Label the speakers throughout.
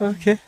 Speaker 1: Okay.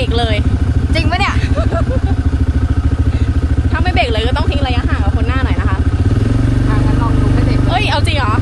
Speaker 1: รกเล
Speaker 2: ย จริงปะเนี่ย ถ้าไม่เบรกเลยก็ต้องทิ้งระยะห่างกับคนหน้าหน่อยนะ
Speaker 3: คะ อะงั้นลองดูไม่เบรกเอ้ย เอาจริงเหรอ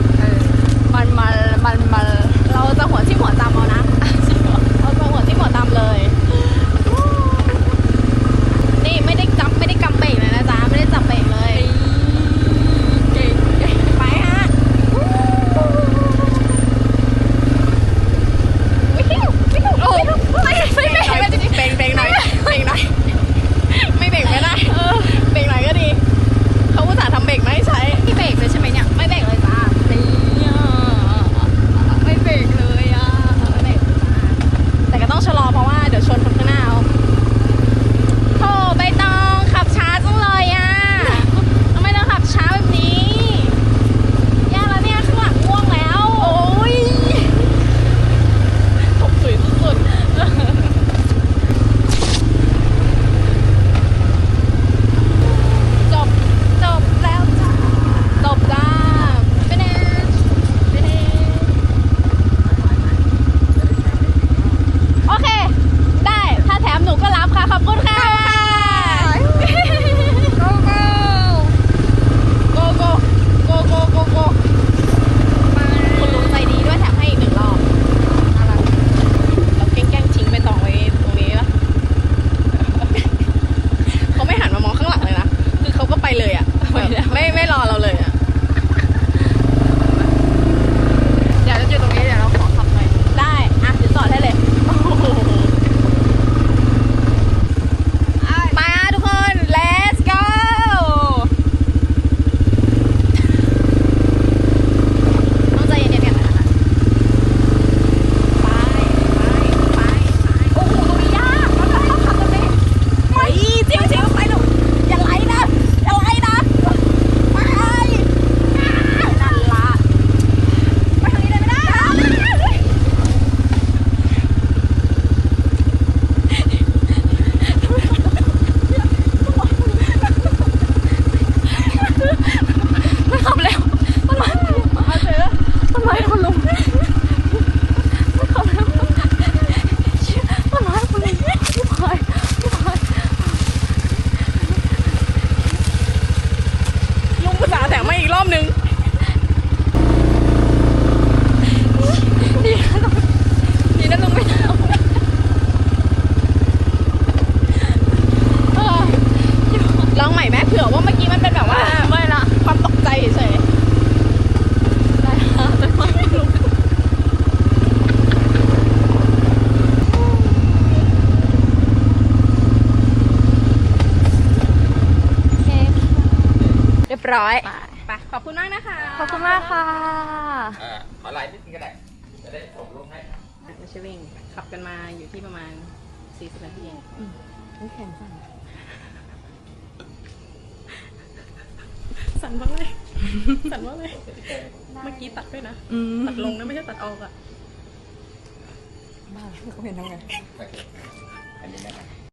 Speaker 2: ร้อย
Speaker 1: ไป
Speaker 2: ไปขอบคุณมากนะคะ
Speaker 1: ขอบคุณมากค่ะ
Speaker 4: เอ่อขอไลน์นิดนึงก็ได้ จะได้ส่งรูปให้
Speaker 2: ไม่ใช่วิ่งขับกันมาอยู่ที่ประมาณ 40 นาที
Speaker 1: นี่แขนสั่น
Speaker 2: สั่นบ้างเลยสั่นบ้างเลยเมื่อกี้ตัดด้วยนะ
Speaker 1: อืม
Speaker 2: ตัดลงนะไม่ใช่ตัดออกอะ
Speaker 1: บ้าก็เห็นทำไง
Speaker 4: โอเคอันนี้นะครับ